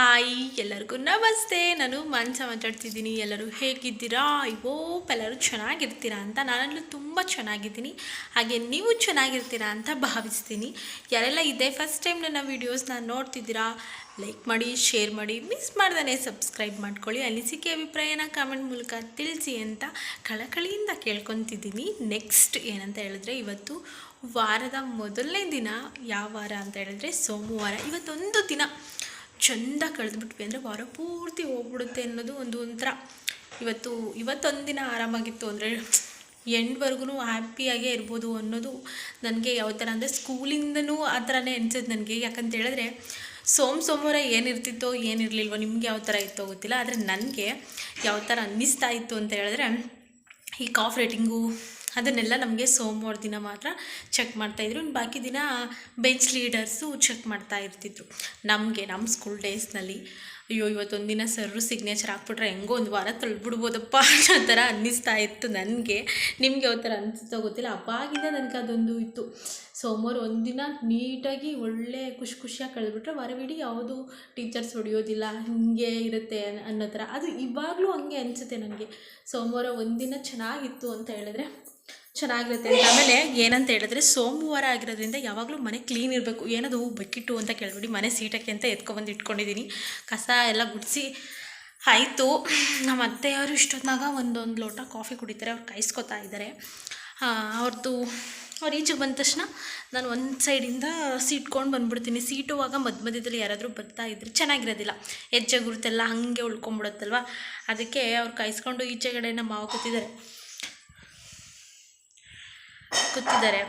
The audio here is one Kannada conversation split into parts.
ಹಾಯ್, ಎಲ್ಲರಿಗೂ ನಮಸ್ತೆ. ನಾನು ಮಂಚ ಮಾತಾಡ್ತಿದ್ದೀನಿ. ಎಲ್ಲರೂ ಹೇಗಿದ್ದೀರಾ? ಐ ಹೋಪ್ ಎಲ್ಲರೂ ಚೆನ್ನಾಗಿರ್ತೀರಾ ಅಂತ ನಾನಲ್ಲೂ ತುಂಬ ಚೆನ್ನಾಗಿದ್ದೀನಿ. ಹಾಗೆ ನೀವು ಚೆನ್ನಾಗಿರ್ತೀರಾ ಅಂತ ಭಾವಿಸ್ತೀನಿ. ಯಾರೆಲ್ಲ ಇದೆ ಫಸ್ಟ್ ಟೈಮ್ ನನ್ನ ವೀಡಿಯೋಸ್ನ ನೋಡ್ತಿದ್ದೀರಾ ಲೈಕ್ ಮಾಡಿ ಶೇರ್ ಮಾಡಿ ಮಿಸ್ ಮಾಡ್ದೇ ಸಬ್ಸ್ಕ್ರೈಬ್ ಮಾಡ್ಕೊಳ್ಳಿ. ಅನಿಸಿಕೆ ಅಭಿಪ್ರಾಯನ ಕಾಮೆಂಟ್ ಮೂಲಕ ತಿಳಿಸಿ ಅಂತ ಕಳಕಳಿಯಿಂದ ಕೇಳ್ಕೊತಿದ್ದೀನಿ. ನೆಕ್ಸ್ಟ್ ಏನಂತ ಹೇಳಿದ್ರೆ, ಇವತ್ತು ವಾರದ ಮೊದಲನೇ ದಿನ. ಯಾವ ವಾರ ಅಂತ ಹೇಳಿದ್ರೆ, ಸೋಮವಾರ. ಇವತ್ತೊಂದು ದಿನ. ಚೆಂದ ಕಳೆದ್ಬಿಟ್ವಿ ಅಂದರೆ ವಾರ ಪೂರ್ತಿ ಹೋಗ್ಬಿಡುತ್ತೆ ಅನ್ನೋದು ಒಂದು ಒಂಥರ ಇವತ್ತು ಇವತ್ತೊಂದು ದಿನ ಆರಾಮಾಗಿತ್ತು ಅಂದರೆ ಎಂಡ್ವರೆಗೂ ಹ್ಯಾಪಿಯಾಗೇ ಇರ್ಬೋದು ಅನ್ನೋದು ನನಗೆ ಯಾವ ಥರ ಅಂದರೆ ಸ್ಕೂಲಿಂದನೂ ಆ ಥರನೇ ಅನ್ಸುತ್ತೆ ನನಗೆ. ಯಾಕಂತ ಹೇಳಿದ್ರೆ ಸೋಮ ಸೋಮವಾರ ಏನಿರ್ತಿತ್ತೋ ಏನಿರಲಿಲ್ವೋ ನಿಮ್ಗೆ ಯಾವ ಥರ ಇತ್ತೋ ಗೊತ್ತಿಲ್ಲ, ಆದರೆ ನನಗೆ ಯಾವ ಥರ ಅನ್ನಿಸ್ತಾ ಇತ್ತು ಅಂತ ಹೇಳಿದ್ರೆ ಈ ಕಾಫ್ ರೇಟಿಂಗು ಅದನ್ನೆಲ್ಲ ನಮಗೆ ಸೋಮವಾರ ದಿನ ಮಾತ್ರ ಚೆಕ್ ಮಾಡ್ತಾಯಿದ್ರು ಇನ್ನು ಬಾಕಿ ದಿನ ಬೆಂಚ್ ಲೀಡರ್ಸು ಚೆಕ್ ಮಾಡ್ತಾ ಇರ್ತಿದ್ರು. ನಮಗೆ ನಮ್ಮ ಸ್ಕೂಲ್ ಡೇಸ್ನಲ್ಲಿ ಅಯ್ಯೋ ಇವತ್ತೊಂದು ದಿನ ಸರ್ರು ಸಿಗ್ನೇಚರ್ ಹಾಕ್ಬಿಟ್ರೆ ಹೆಂಗೋ ಒಂದು ವಾರ ತಳ್ಬಿಡ್ಬೋದಪ್ಪ ಅನ್ನೋ ಥರ ಅನ್ನಿಸ್ತಾ ಇತ್ತು ನನಗೆ. ನಿಮಗೆ ಯಾವ ಥರ ಅನಿಸುತ್ತೋ ಗೊತ್ತಿಲ್ಲ. ಅವಾಗಿಂದ ನನಗೆ ಅದೊಂದು ಇತ್ತು. ಸೋಮವಾರ ಒಂದಿನ ನೀಟಾಗಿ ಒಳ್ಳೆ ಖುಷಿ ಖುಷಿಯಾಗಿ ಕಳೆದ್ಬಿಟ್ರೆ ವಾರವಿಡೀ ಯಾವುದು ಟೀಚರ್ಸ್ ಹೊಡೆಯೋದಿಲ್ಲ, ಹಿಂಗೆ ಇರುತ್ತೆ ಅನ್- ಅನ್ನೋ ಥರ. ಅದು ಇವಾಗಲೂ ಹಂಗೆ ಅನಿಸುತ್ತೆ ನನಗೆ. ಸೋಮವಾರ ಒಂದಿನ ಚೆನ್ನಾಗಿತ್ತು ಅಂತ ಹೇಳಿದ್ರೆ ಚೆನ್ನಾಗಿರುತ್ತೆ ಅಂತ. ಆಮೇಲೆ ಏನಂತ ಹೇಳಿದ್ರೆ ಸೋಮವಾರ ಆಗಿರೋದ್ರಿಂದ ಯಾವಾಗಲೂ ಮನೆ ಕ್ಲೀನ್ ಇರಬೇಕು. ಏನದು ಬಕೆಟು ಅಂತ ಕೇಳ್ಬಿಡಿ. ಮನೆ ಸೀಟಕ್ಕೆ ಅಂತ ಎತ್ಕೊಬಂದು ಇಟ್ಕೊಂಡಿದ್ದೀನಿ ಕಸ ಎಲ್ಲ ಗುಡಿಸಿ ಆಯಿತು. ನಮ್ಮ ಅತ್ತೆಯವರು ಇಷ್ಟೊತ್ತಾಗ ಒಂದೊಂದು ಲೋಟ ಕಾಫಿ ಕುಡಿತಾರೆ. ಅವ್ರು ಕಾಯಿಸ್ಕೊತಾ ಇದ್ದಾರೆ ಅವ್ರದ್ದು ಅವ್ರು ಈಚೆಗೆ ಬಂದ ತಕ್ಷಣ ನಾನು ಒಂದು ಸೈಡಿಂದ ಸೀಟ್ಕೊಂಡು ಬಂದ್ಬಿಡ್ತೀನಿ. ಸೀಟುವಾಗ ಮಧ್ಯ ಮಧ್ಯದಲ್ಲಿ ಯಾರಾದರೂ ಬರ್ತಾ ಇದ್ರೆ ಚೆನ್ನಾಗಿರೋದಿಲ್ಲ. ಹೆಜ್ಜೆ ಗುರುತೆಲ್ಲ ಹಾಗೆ ಉಳ್ಕೊಂಬಿಡುತ್ತಲ್ವ? ಅದಕ್ಕೆ ಅವ್ರು ಕಾಯಿಸ್ಕೊಂಡು ಈಚೆಗಡೆ ನಮ್ಮ ಮಾವ ಕೂತಿದ್ದಾರೆ ಕೂತಿದ್ದಾರೆ.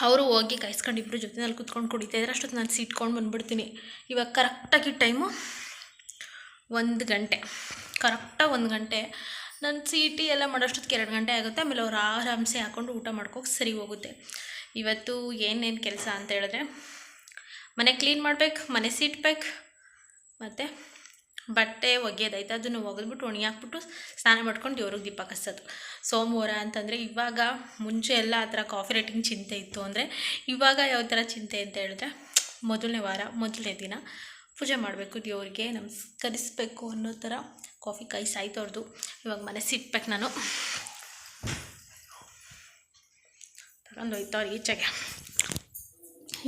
ಅವರು ಹೋಗಿ ಕಾಯಿಸ್ಕೊಂಡು ಇಬ್ಬರು ಜೊತೆನಲ್ಲಿ ಕೂತ್ಕೊಂಡು ಕುಡಿತಾ ಇದ್ದಾರೆ. ಅಷ್ಟೊತ್ತು ನಾನು ಸೀಟ್ಕೊಂಡು ಬಂದ್ಬಿಡ್ತೀನಿ. ಇವಾಗ ಕರೆಕ್ಟಾಗಿ ಟೈಮು ಒಂದು ಗಂಟೆ. ಕರೆಕ್ಟಾಗಿ ಒಂದು ಗಂಟೆ. ನನ್ನ ಸೀಟಿ ಎಲ್ಲ ಮಾಡೋಷ್ಟೊತ್ತಿಗೆ ಎರಡು ಗಂಟೆ ಆಗುತ್ತೆ. ಆಮೇಲೆ ಅವ್ರು ಆರಾಮ್ಸೆ ಹಾಕ್ಕೊಂಡು ಊಟ ಮಾಡ್ಕೋಕೆ ಸರಿ ಹೋಗುತ್ತೆ. ಇವತ್ತು ಏನೇನು ಕೆಲಸ ಅಂತ ಹೇಳಿದ್ರೆ, ಮನೆ ಕ್ಲೀನ್ ಮಾಡ್ಬೇಕು, ಮನೆ ಸೀಟ್ಬೇಕು ಮತ್ತು ಬಟ್ಟೆ ಒಗೆಯೋದೈತೆ ಅದನ್ನು ಒಗೆದ್ಬಿಟ್ಟು ಒಣಗಿ ಹಾಕ್ಬಿಟ್ಟು ಸ್ನಾನ ಮಾಡ್ಕೊಂಡು ದೇವ್ರಿಗೆ ದೀಪ ಕಸೋದು ಸೋಮವಾರ ಅಂತಂದರೆ ಇವಾಗ ಮುಂಚೆ ಎಲ್ಲ ಆ ಥರ ಕಾಫಿ ರೇಟಿಂಗ್ ಚಿಂತೆ ಇತ್ತು ಅಂದರೆ ಇವಾಗ ಯಾವ ಥರ ಚಿಂತೆ ಅಂತ ಹೇಳಿದ್ರೆ ಮೊದಲನೇ ವಾರ, ಮೊದಲನೇ ದಿನ ಪೂಜೆ ಮಾಡಬೇಕು, ದೇವ್ರಿಗೆ ನಮಸ್ಕರಿಸ್ಬೇಕು ಅನ್ನೋ ಥರ ಕಾಫಿ ಕೈ ಸಾಯ್ತವ್ರದ್ದು ಇವಾಗ ಮನೆ ಸಿಟ್ಬೇಕು ನಾನು ತಗೊಂಡು ಹೋಯ್ತವ್ರು ಈಚೆಗೆ.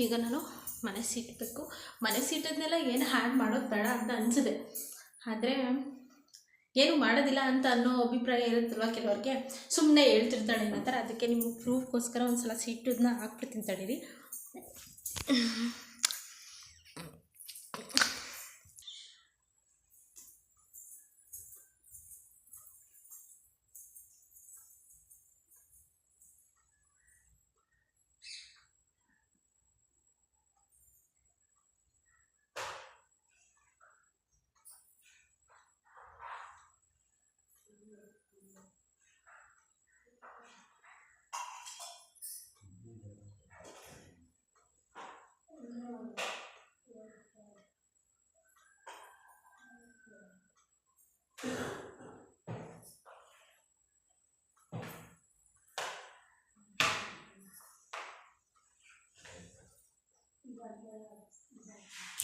ಈಗ ನಾನು ಮನೆ ಸಿಟ್ಬೇಕು ಮನೆ ಸೀಟದ್ನೆಲ್ಲ ಏನು ಹ್ಯಾಡ್ ಮಾಡೋದು ಬೇಡ ಅಂತ ಅನಿಸಿದೆ. ಆದರೆ ಏನು ಮಾಡೋದಿಲ್ಲ ಅಂತ ಅನ್ನೋ ಅಭಿಪ್ರಾಯ ಇರುತ್ತಲ್ವ ಕೆಲವ್ರಿಗೆ? ಸುಮ್ಮನೆ ಹೇಳ್ತಿರ್ತಾಳೆ ಥರ ಅದಕ್ಕೆ ನಿಮ್ಗೆ ಪ್ರೂಫ್ಗೋಸ್ಕರ ಒಂದು ಸಲ ಸೀಟದನ್ನ ಹಾಕ್ಬಿಡ್ತೀನಿ ತಡೀರಿ.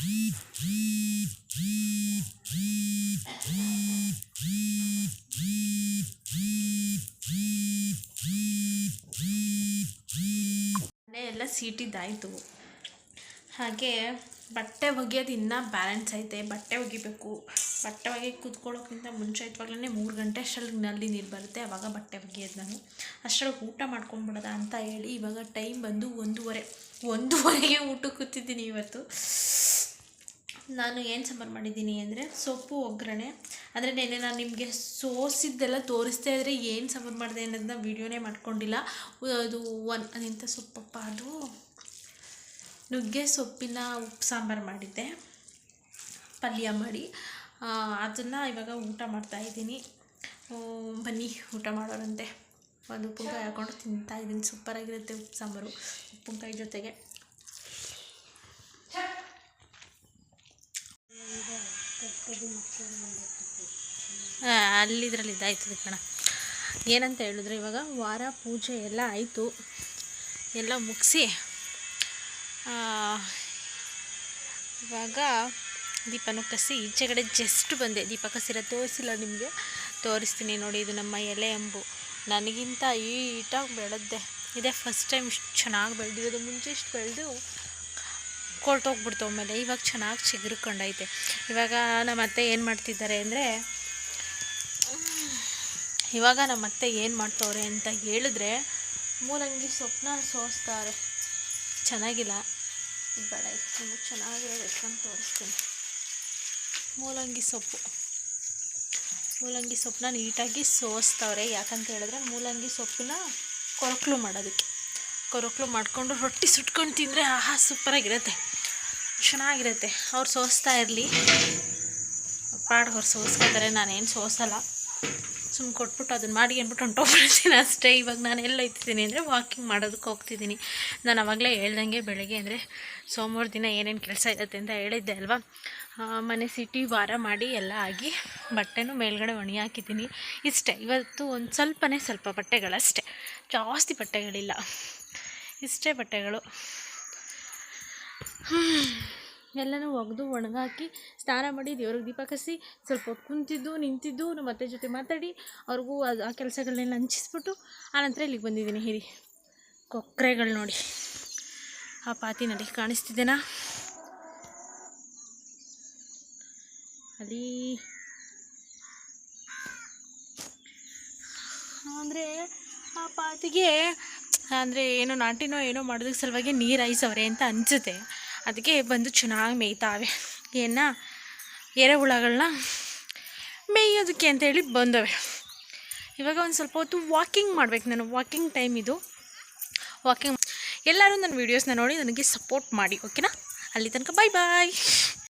ಎಲ್ಲ ಸೀಟಿದ್ದಾಯಿತು. ಹಾಗೆ ಬಟ್ಟೆ ಒಗೆಯೋದು ಇನ್ನೂ ಬ್ಯಾಲೆನ್ಸ್ ಐತೆ. ಬಟ್ಟೆ ಒಗಿಬೇಕು. ಬಟ್ಟೆ ಒಗೆ ಕೂತ್ಕೊಳ್ಳೋಕ್ಕಿಂತ ಮುಂಚೆ ಇಟ್ವಾಗ್ಲೇ ಮೂರು ಗಂಟೆ ಅಷ್ಟರಲ್ಲಿ ನಲ್ಲಿ ನೀರು ಬರುತ್ತೆ. ಆವಾಗ ಬಟ್ಟೆ ಒಗೆಯೋದು ನಾನು. ಅಷ್ಟರಲ್ಲಿ ಊಟ ಮಾಡ್ಕೊಂಬಿಡೋದ ಅಂತ ಹೇಳಿ ಇವಾಗ ಟೈಮ್ ಬಂದು ಒಂದೂವರೆ. ಒಂದೂವರೆಗೆ ಊಟಕ್ಕೆ ಕೂತಿದ್ದೀನಿ ಇವತ್ತು. ನಾನು ಏನು ಸಾಂಬಾರು ಮಾಡಿದ್ದೀನಿ ಅಂದರೆ ಸೊಪ್ಪು, ಒಗ್ಗರಣೆ. ಅಂದರೆ ನೆನ್ನೆ ನಾನು ನಿಮಗೆ ಸೋಸಿದ್ದೆಲ್ಲ ತೋರಿಸ್ತಾ ಇದ್ದರೆ ಏನು ಸಾಂಬಾರು ಮಾಡಿದೆ ಅನ್ನೋದನ್ನ ವೀಡಿಯೋನೇ ಮಾಡ್ಕೊಂಡಿಲ್ಲ. ಅದು ಒನ್ ಅದೆಂಥ ಸೊಪ್ಪಪ್ಪ ಅದು? ನುಗ್ಗೆ ಸೊಪ್ಪಿನ ಉಪ್ಪು ಸಾಂಬಾರು ಮಾಡಿದ್ದೆ. ಪಲ್ಯ ಮಾಡಿ. ಅದನ್ನು ಇವಾಗ ಊಟ ಮಾಡ್ತಾ ಇದ್ದೀನಿ. ಬನ್ನಿ ಊಟ ಮಾಡೋರಂತೆ ಒಂದು ಉಪ್ಪಿನಕಾಯಿ ಹಾಕ್ಕೊಂಡು ತಿಂತಾಯಿದ್ದೀನಿ ಸೂಪರಾಗಿರುತ್ತೆ ಉಪ್ಪು ಸಾಂಬಾರು. ಉಪ್ಪಿನಕಾಯಿ ಜೊತೆಗೆ. ಅಲ್ಲಿದ್ರಲ್ಲಿ ಇದಾಯ್ತದೆ ಕಣ. ಏನಂತ ಹೇಳಿದ್ರೆ ಇವಾಗ ವಾರ ಪೂಜೆ ಎಲ್ಲ ಆಯಿತು. ಎಲ್ಲ ಮುಗಿಸಿ ಇವಾಗ ದೀಪನೂ ಕಸಿ ಈಚೆ ಕಡೆ ಜಸ್ಟ್ ಬಂದೆ. ದೀಪ ಕಸಿರ ತೋರಿಸಿಲ್ಲ ನಿಮಗೆ? ತೋರಿಸ್ತೀನಿ ನೋಡಿ ಇದು ನಮ್ಮ ಎಲೆ ಅಂಬು. ನನಗಿಂತ ಈಟಾಗಿ ಬೆಳೆದ್ದೆ. ಇದೇ ಫಸ್ಟ್ ಟೈಮ್ ಇಷ್ಟು ಚೆನ್ನಾಗಿ ಬೆಳೆದಿರೋದು. ಮುಂಚೆ ಇಷ್ಟು ಬೆಳೆದು ಕೊಳ್ತೋಗ್ಬಿಡ್ತು ಆಮೇಲೆ. ಇವಾಗ ಚೆನ್ನಾಗಿ ಚಿಗುರ್ಕೊಂಡೈತೆ. ಇವಾಗ ನಮ್ಮ ಅತ್ತೆ ಏನು ಮಾಡ್ತಿದ್ದಾರೆ ಅಂದರೆ, ಇವಾಗ ನಮ್ಮ ಅತ್ತೆ ಏನು ಮಾಡ್ತವ್ರೆ ಅಂತ ಹೇಳಿದ್ರೆ, ಮೂಲಂಗಿ ಸೊಪ್ಪನ್ನ ಸೋಸ್ತಾರೆ. ಚೆನ್ನಾಗಿಲ್ಲ. ಬೇಡ ತುಂಬ ಚೆನ್ನಾಗಿರೋದು ತೋರಿಸ್ತೀನಿ. ಮೂಲಂಗಿ ಸೊಪ್ಪು. ಮೂಲಂಗಿ ಸೊಪ್ಪನ್ನ ನೀಟಾಗಿ ಸೋಸ್ತವ್ರೆ. ಯಾಕಂತ ಹೇಳಿದ್ರೆ ಮೂಲಂಗಿ ಸೊಪ್ಪನ್ನ ಕೊರಕಲು ಮಾಡೋದಕ್ಕೆ. ಕೊರಕಲು ಮಾಡಿಕೊಂಡು ರೊಟ್ಟಿ ಸುಟ್ಕೊಂಡು ತಿಂದರೆ ಆಹಾ, ಸೂಪರಾಗಿರುತ್ತೆ. ಚೆನ್ನಾಗಿರುತ್ತೆ. ಅವ್ರು ಸೋಸ್ತಾ ಇರಲಿ. ಪಾಡ್, ಅವ್ರು ಸೋಸ್ಕೊತಾರೆ. ನಾನೇನು ಸೋಸಲ್ಲ. ಸುಮ್ಮನೆ ಕೊಟ್ಬಿಟ್ಟು ಅದನ್ನು ಮಾಡಿ ಅಂದ್ಬಿಟ್ಟು ಹೊಂಟೋಗ್ಬಿಡ್ತೀನಿ ಅಷ್ಟೇ. ಇವಾಗ ನಾನು ಎಲ್ಲ ಇರ್ತೀನಿ ಅಂದರೆ ವಾಕಿಂಗ್ ಮಾಡೋದಕ್ಕೆ ಹೋಗ್ತಿದ್ದೀನಿ. ನಾನು ಅವಾಗಲೇ ಹೇಳ್ದಂಗೆ ಬೆಳಗ್ಗೆ ಅಂದರೆ ಸೋಮವಾರ ದಿನ ಏನೇನು ಕೆಲಸ ಇರುತ್ತೆ ಅಂತ ಹೇಳಿದ್ದೆ ಅಲ್ವಾ? ಮನೆ ಸಿಟಿ ವಾರ ಮಾಡಿ ಎಲ್ಲ ಆಗಿ ಬಟ್ಟೆನೂ ಮೇಲ್ಗಡೆ ಒಣಗಿ ಹಾಕಿದ್ದೀನಿ ಇಷ್ಟೇ. ಇವತ್ತು ಒಂದು ಸ್ವಲ್ಪನೇ ಸ್ವಲ್ಪ ಬಟ್ಟೆಗಳಷ್ಟೇ. ಜಾಸ್ತಿ ಬಟ್ಟೆಗಳಿಲ್ಲ. ಇಷ್ಟೇ ಬಟ್ಟೆಗಳು. ಎಲ್ಲನೂ ಒಗೆದು ಒಣಗಾಕಿ ಸ್ನಾನ ಮಾಡಿ ದೇವ್ರಿಗೆ ದೀಪ ಕಸಿ ಸ್ವಲ್ಪ ಕುಂತಿದ್ದು, ನಿಂತಿದ್ದು, ನಮ್ಮ ಅತ್ತೆ ಜೊತೆ ಮಾತಾಡಿ ಅವ್ರಿಗೂ ಅದು ಆ ಕೆಲಸಗಳನ್ನೆಲ್ಲ ಹಂಚಿಸ್ಬಿಟ್ಟು ಆನಂತರ ಇಲ್ಲಿಗೆ ಬಂದಿದ್ದೀನಿ. ಹಿರಿ ಕೊಕ್ಕರೆಗಳು ನೋಡಿ. ಆ ಪಾತಿ ನಡಿ ಕಾಣಿಸ್ತಿದ್ದೇನಾ ಅಲ್ಲಿ ಅಂದರೆ ಆ ಪಾತಿಗೆ ಅಂದರೆ ಏನೋ ನಾಟಿನೋ ಏನೋ ಮಾಡೋದಕ್ಕೆ ಸಲುವಾಗಿ ನೀರು ಹಾಯಿಸವ್ರೆ ಅಂತ ಅನಿಸುತ್ತೆ. ಅದಕ್ಕೆ ಬಂದು ಚೆನ್ನಾಗಿ ಮೇಯ್ತಾವೆ. ಏನ? ಎರೆಹುಳಗಳನ್ನ ಮೇಯೋದಕ್ಕೆ ಅಂತೇಳಿ ಬಂದವೆ. ಇವಾಗ ಒಂದು ಸ್ವಲ್ಪ ಹೊತ್ತು ವಾಕಿಂಗ್ ಮಾಡ್ಬೇಕು ನಾನು. ವಾಕಿಂಗ್ ಟೈಮ್ ಇದು. ವಾಕಿಂಗ್ ಎಲ್ಲರೂ ನನ್ನ ವೀಡಿಯೋಸ್ನ ನೋಡಿ ನನಗೆ ಸಪೋರ್ಟ್ ಮಾಡಿ ಓಕೆನಾ ಅಲ್ಲಿ ತನಕ ಬಾಯ್ ಬಾಯ್